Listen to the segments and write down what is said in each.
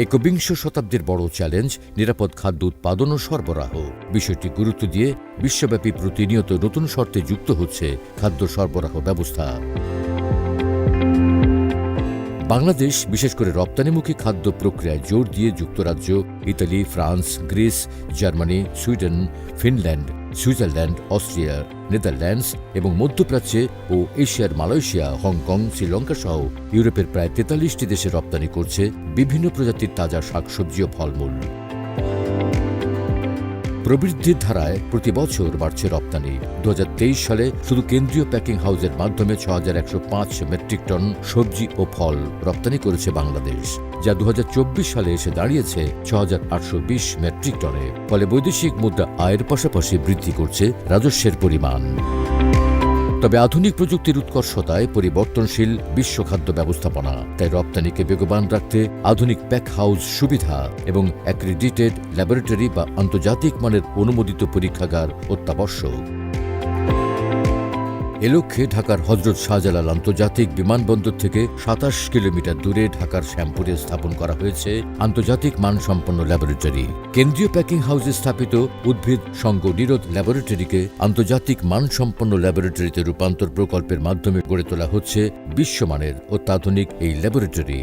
একবিংশ শতাব্দীর বড় চ্যালেঞ্জ, নিরাপদ খাদ্য উৎপাদন ও সরবরাহ। বিষয়টি গুরুত্ব দিয়ে বিশ্বব্যাপী প্রতিনিয়ত নতুন শর্তে যুক্ত হচ্ছে খাদ্য সরবরাহ ব্যবস্থা। বাংলাদেশ, বিশেষ করে রপ্তানিমুখী খাদ্য প্রক্রিয়ায় জোর দিয়ে যুক্তরাজ্য, Italy, France, Greece, Germany, Sweden, Finland Switzerland, Austria, Netherlands এবং মধ্যপ্রাচ্যে ও এশিয়ার মালয়েশিয়া, হংকং, শ্রীলঙ্কা সহ ইউরোপের প্রায় তেতাল্লিশটি দেশে রপ্তানি করছে বিভিন্ন প্রজাতির তাজা শাকসবজি ও ফলমূল। প্রবৃদ্ধির ধারায় প্রতি বছর বাড়ছে রপ্তানি। দু হাজার তেইশ সালে শুধু কেন্দ্রীয় প্যাকিং হাউসের মাধ্যমে ছ মেট্রিক টন সবজি ও ফল রপ্তানি করেছে বাংলাদেশ, যা দু হাজার চব্বিশ সালে এসে দাঁড়িয়েছে ছ মেট্রিক টনে। ফলে বৈদেশিক মুদ্রা আয়ের পাশাপাশি বৃদ্ধি করছে রাজস্বের পরিমাণ। তবে আধুনিক প্রযুক্তির উৎকর্ষতায় পরিবর্তনশীল বিশ্ব খাদ্য ব্যবস্থাপনা, তাই রপ্তানিকে বেগবান রাখতে আধুনিক প্যাক হাউস সুবিধা এবং অ্যাক্রিডিটেড ল্যাবরেটরি বা আন্তর্জাতিক মানের অনুমোদিত পরীক্ষাগার অত্যাবশ্যক। এ লক্ষ্যে ঢাকার হজরত শাহজালাল আন্তর্জাতিক বিমানবন্দর থেকে সাতাশ কিলোমিটার দূরে ঢাকার শ্যামপুরে স্থাপন করা হয়েছে আন্তর্জাতিক মানসম্পন্ন ল্যাবরেটরি। কেন্দ্রীয় প্যাকিং হাউসে স্থাপিত উদ্ভিদ সঙ্গ নিরোধ ল্যাবরেটরিকে আন্তর্জাতিক মানসম্পন্ন ল্যাবরেটরিতে রূপান্তর প্রকল্পের মাধ্যমে গড়ে তোলা হচ্ছে বিশ্বমানের অত্যাধুনিক এই ল্যাবরেটরি।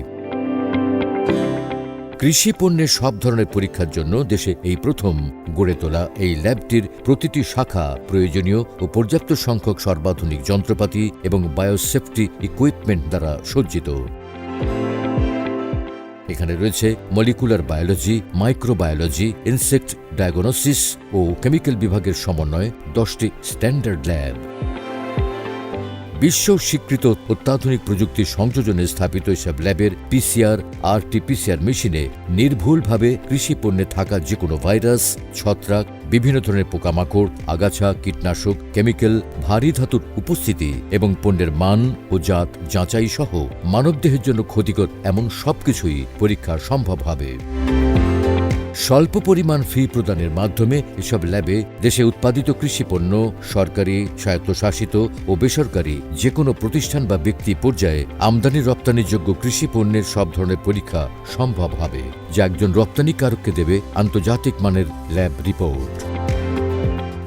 কৃষি পণ্যের সব ধরনের পরীক্ষার জন্য দেশে এই প্রথম গড়ে তোলা এই ল্যাবটির প্রতিটি শাখা প্রয়োজনীয় ও পর্যাপ্ত সংখ্যক সর্বাধুনিক যন্ত্রপাতি এবং বায়োসেফটি ইকুইপমেন্ট দ্বারা সজ্জিত। এখানে রয়েছে molecular biology, microbiology, insect diagnosis ও কেমিক্যাল বিভাগের সমন্বয়ে দশটি স্ট্যান্ডার্ড ল্যাব। বিশ্ব স্বীকৃত অত্যাধুনিক প্রযুক্তির সংযোজনে স্থাপিত এসব ল্যাবের পিসিআর আর টিপিসিআর মেশিনে নির্ভুলভাবে কৃষি পণ্যে থাকা যে কোনো ভাইরাস, ছত্রাক, বিভিন্ন ধরনের পোকামাকড়, আগাছা, কীটনাশক, কেমিক্যাল, ভারী ধাতুর উপস্থিতি এবং পণ্যের মান ও জাত যাচাই সহ মানবদেহের জন্য ক্ষতিকর এমন সবকিছুই পরীক্ষা সম্ভব হবে। স্বল্প পরিমাণ ফি প্রদানের মাধ্যমে এসব ল্যাবে দেশে উৎপাদিত কৃষিপণ্য, সরকারি, স্বায়ত্তশাসিত ও বেসরকারি যে কোনো প্রতিষ্ঠান বা ব্যক্তি পর্যায়ে আমদানি রপ্তানিযোগ্য কৃষি পণ্যের সব ধরনের পরীক্ষা সম্ভব হবে। যা একজন রপ্তানিকারককে দেবে আন্তর্জাতিক মানের ল্যাব রিপোর্ট।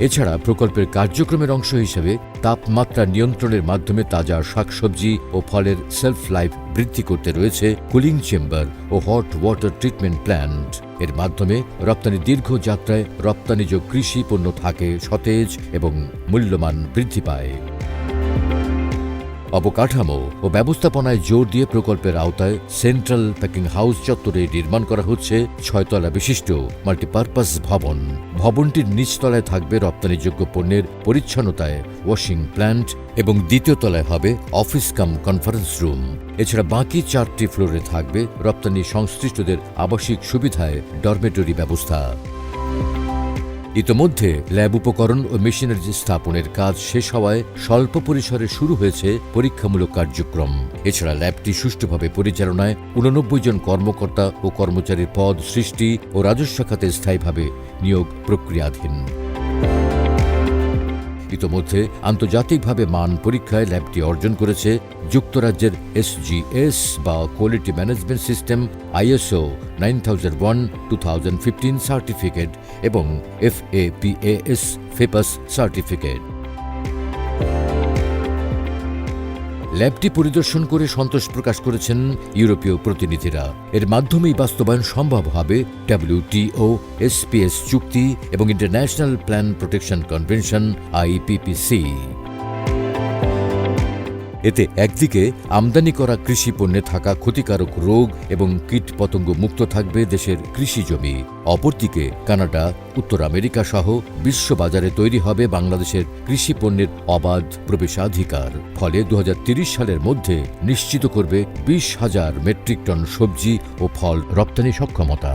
এছাড়া প্রকল্পের কার্যক্রমের অংশ হিসেবে তাপমাত্রা নিয়ন্ত্রণের মাধ্যমে তাজা শাকসবজি ও ফলের সেলফ লাইফ বৃদ্ধি করতে রয়েছে কুলিং চেম্বার ও হট ওয়াটার ট্রিটমেন্ট প্ল্যান্ট এর মাধ্যমে রপ্তানি দীর্ঘ যাত্রায় রপ্তানিজ কৃষি পণ্য থাকে সতেজ এবং মূল্যমান বৃদ্ধি পায়। অবকাঠামো ও ব্যবস্থাপনায় জোর দিয়ে প্রকল্পের আওতায় সেন্ট্রাল প্যাকিং হাউস চত্বরে নির্মাণ করা হচ্ছে ছয়তলা বিশিষ্ট মাল্টিপারপাস ভবন। ভবনটির নিচতলায় থাকবে রপ্তানিযোগ্য পণ্যের পরিচ্ছন্নতায় ওয়াশিং প্ল্যান্ট এবং দ্বিতীয় তলায় হবে অফিস কাম কনফারেন্স রুম। এছাড়া বাকি চারটি ফ্লোরে থাকবে রপ্তানি সংশ্লিষ্টদের আবাসিক সুবিধায় ডরমেটরি ব্যবস্থা। ইতোমধ্যে ল্যাব উপকরণ ও মেশিনারি স্থাপনের কাজ শেষ হওয়ায় স্বল্প পরিসরে শুরু হয়েছে পরীক্ষামূলক কার্যক্রম। এছাড়া ল্যাবটি সুষ্ঠুভাবে পরিচালনায় উননব্বই জন কর্মকর্তা ও কর্মচারীর পদ, সৃষ্টি ও রাজস্ব খাতে স্থায়ীভাবে নিয়োগ প্রক্রিয়াধীন। ইতোমধ্যে আন্তর্জাতিকভাবে মান পরীক্ষায় ল্যাবটি অর্জন করেছে যুক্তরাজ্যের এসজিএস বা quality management system ISO nine thousand one, two thousand fifteen certificate এবং এফএপিএএস ফেপাস সার্টিফিকেট। ল্যাবটি পরিদর্শন করে সন্তোষ প্রকাশ করেছেন ইউরোপীয় প্রতিনিধিরা। এর মাধ্যমেই বাস্তবায়ন সম্ভব হবে ডাব্লিউটিও এসপিএস চুক্তি এবং international plan protection convention IPPC এতে একদিকে আমদানি করা কৃষি পণ্যে থাকা ক্ষতিকারক রোগ এবং কীট পতঙ্গ মুক্ত থাকবে দেশের কৃষি জমি। অপরদিকে কানাডা, উত্তর আমেরিকা সহ বিশ্ব বাজারে তৈরি হবে বাংলাদেশের কৃষি পণ্যের অবাধ প্রবেশাধিকার। ফলে দু সালের মধ্যে নিশ্চিত করবে বিশ হাজার মেট্রিক টন সবজি ও ফল রপ্তানি সক্ষমতা।